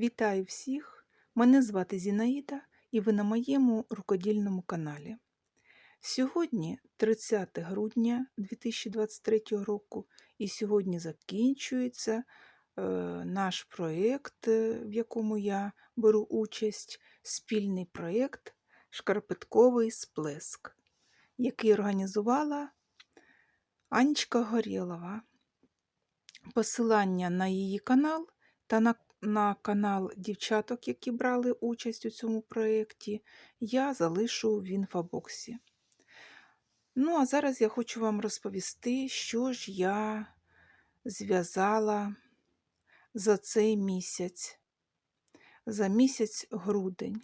Вітаю всіх! Мене звати Зінаїда і ви на моєму рукодільному каналі. Сьогодні 30 грудня 2023 року, і сьогодні закінчується е, наш проєкт, е, в якому я беру участь, спільний проєкт Шкарпетковий сплеск, який організувала Анечка Горєлова. Посилання на її канал та на на канал дівчаток, які брали участь у цьому проєкті, я залишу в інфобоксі. Ну, а зараз я хочу вам розповісти, що ж я зв'язала за цей місяць, за місяць грудень.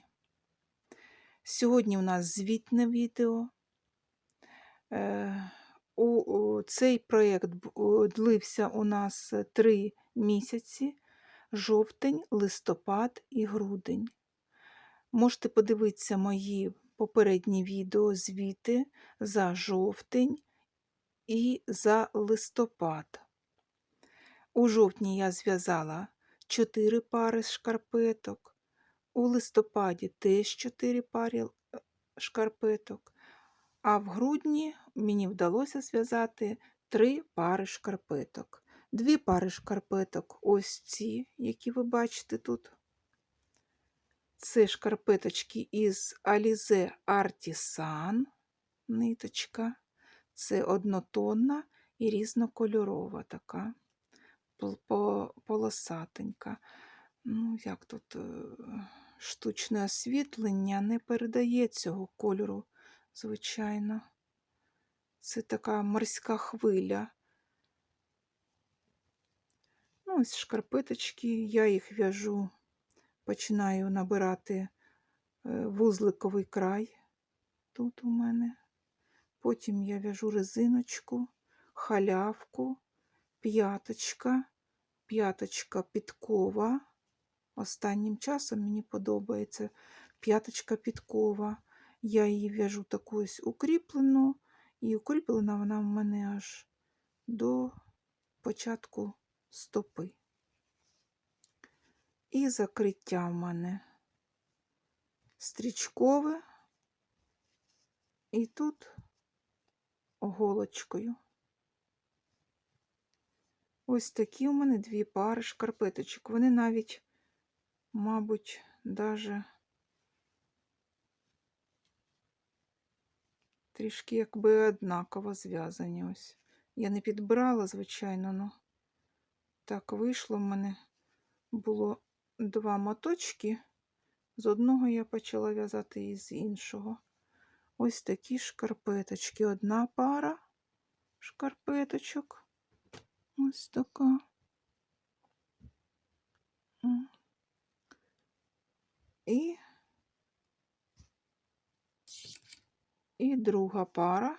Сьогодні у нас звітне відео. Е, Цей проєкт длився у нас три місяці жовтень, листопад і грудень. Можете подивитися мої попередні відео звіти за жовтень і за листопад. У жовтні я зв'язала 4 пари шкарпеток, у листопаді теж 4 пари е, шкарпеток, а в грудні мені вдалося зв'язати 3 пари шкарпеток. Дві пари шкарпеток, ось ці, які ви бачите тут. Це шкарпеточки із Alize Artisan ниточка. Це однотонна і різнокольорова така полосатенька. Ну, як тут е, штучне освітлення не передає цього кольору, звичайно. Це така морська хвиля. Ну, ось шкарпеточки, я їх в'яжу, починаю набирати е, вузликовий край тут у мене. Потім я в'яжу резиночку, халявку, п'яточка, п'яточка підкова. Останнім часом мені подобається п'яточка підкова. Я її в'яжу таку ось укріплену, і укріплена вона в мене аж до початку стопи. І закриття в мене стрічкове, і тут оголочкою. Ось такі у мене дві пари шкарпеточок. Вони навіть, мабуть, даже трішки якби однаково зв'язані ось. Я не підбирала, звичайно, але так вийшло в мене було два моточки. З одного я почала в'язати і з іншого. Ось такі шкарпеточки. Одна пара шкарпеточок. Ось така. І і друга пара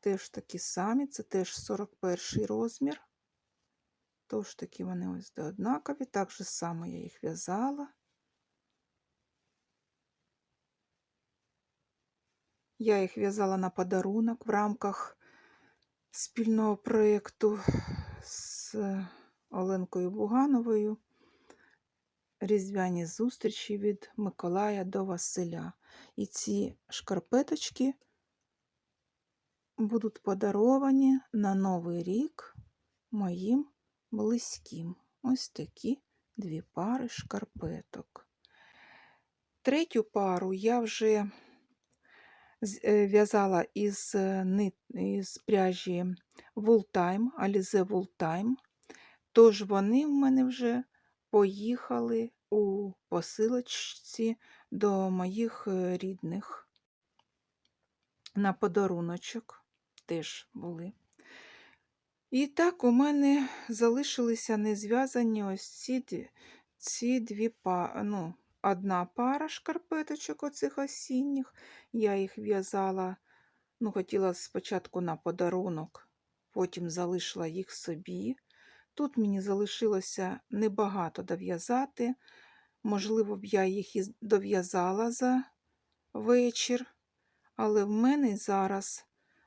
теж такі самі, це теж 41 розмір. Тож такі вони ось однакові. Так же само я їх в'язала. Я їх в'язала на подарунок в рамках спільного проєкту з Оленкою Бугановою. Різдвяні зустрічі від Миколая до Василя. І ці шкарпеточки будуть подаровані на Новий рік моїм близьким. Ось такі дві пари шкарпеток. Третю пару я вже е, в'язала із е, із пряжі Wooltime, Alize Wooltime. Тож вони в мене вже поїхали у посилочці до моїх е, рідних на подаруночок теж були. І так, у мене залишилися незв'язані ось ці ці дві пари. Ну, одна пара шкарпеточок оцих осінніх. Я їх в'язала, ну, хотіла спочатку на подарунок, потім залишила їх собі. Тут мені залишилося небагато дов'язати. Можливо, б я їх і дов'язала за вечір, але в мене зараз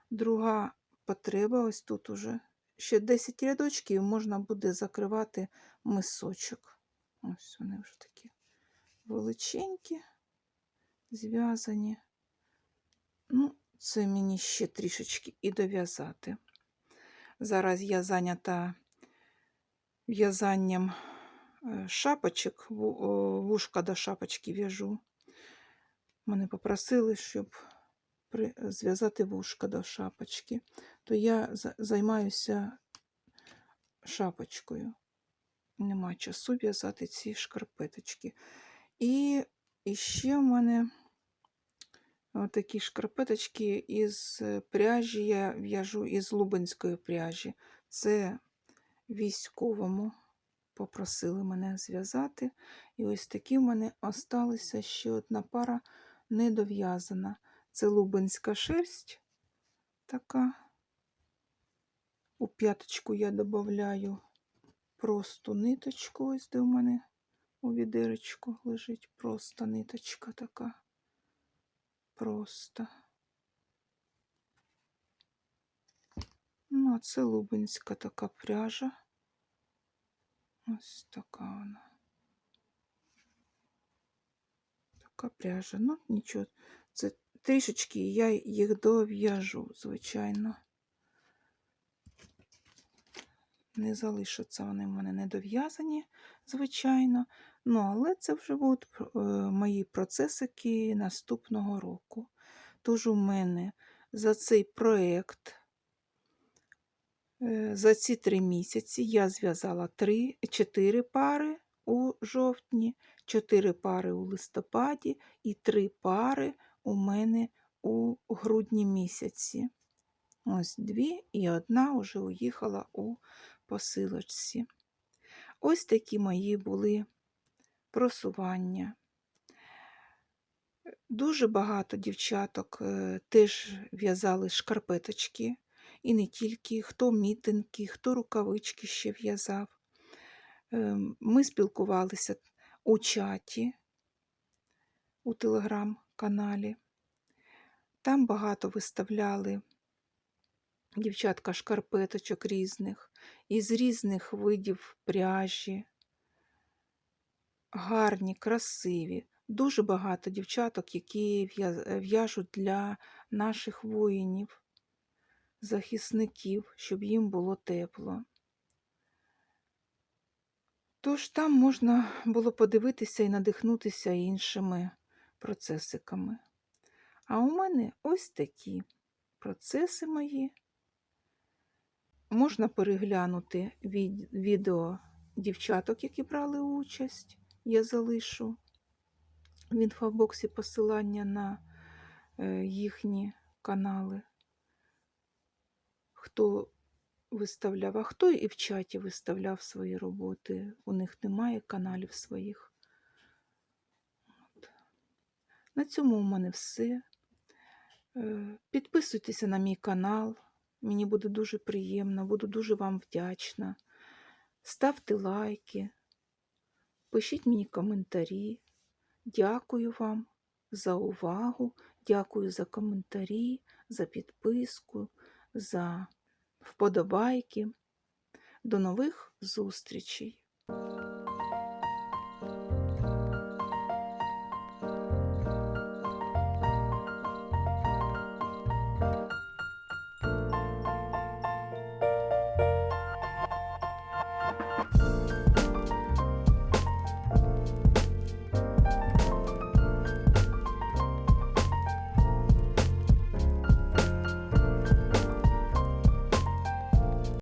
друга потреба ось тут уже ще 10 рядочків, можна буде закривати мисочок. Ось вони вже такі величенькі, зв'язані. Ну, це мені ще трішечки і дов'язати. Зараз я зайнята в'язанням е, шапочок, вушка до шапочки в'яжу. Мене попросили, щоб зв'язати вушка до шапочки, то я за- займаюся шапочкою. Нема часу в'язати ці шкарпеточки. І, і ще в мене такі шкарпеточки із е, пряжі я в'яжу із лубенської пряжі. Це військовому попросили мене зв'язати. І ось такі в мене осталися ще одна пара недов'язана. Це лубенська шерсть така. У п'яточку я додаю просту ниточку, ось де в мене у відеречку лежить просто ниточка така. Просто. Ну, а це лубенська така пряжа. Ось така вона. Така пряжа. Ну, нічого. Це трішечки я їх дов'яжу, звичайно. Не залишаться вони в мене недов'язані, звичайно. Ну, але це вже будуть е, мої процесики наступного року. Тож у мене за цей проєкт, е, за ці три місяці я зв'язала три, чотири пари у жовтні, чотири пари у листопаді і три пари у мене у грудні місяці. Ось дві і одна вже уїхала у посилочці. Ось такі мої були просування. Дуже багато дівчаток е, теж в'язали шкарпеточки, і не тільки, хто мітинки, хто рукавички ще в'язав. Е, Ми спілкувалися у чаті у телеграм-каналі. Там багато виставляли дівчатка шкарпеточок різних, із різних видів пряжі. Гарні, красиві. Дуже багато дівчаток, які в'яжуть для наших воїнів, захисників, щоб їм було тепло. Тож там можна було подивитися і надихнутися іншими процесиками. А у мене ось такі процеси мої. Можна переглянути від- відео дівчаток, які брали участь. Я залишу в інфобоксі посилання на е, їхні канали. Хто виставляв, а хто і в чаті виставляв свої роботи. У них немає каналів своїх. На цьому у мене все. Е, Підписуйтеся на мій канал. Мені буде дуже приємно, буду дуже вам вдячна. Ставте лайки, пишіть мені коментарі. Дякую вам за увагу, дякую за коментарі, за підписку, за вподобайки. До нових зустрічей!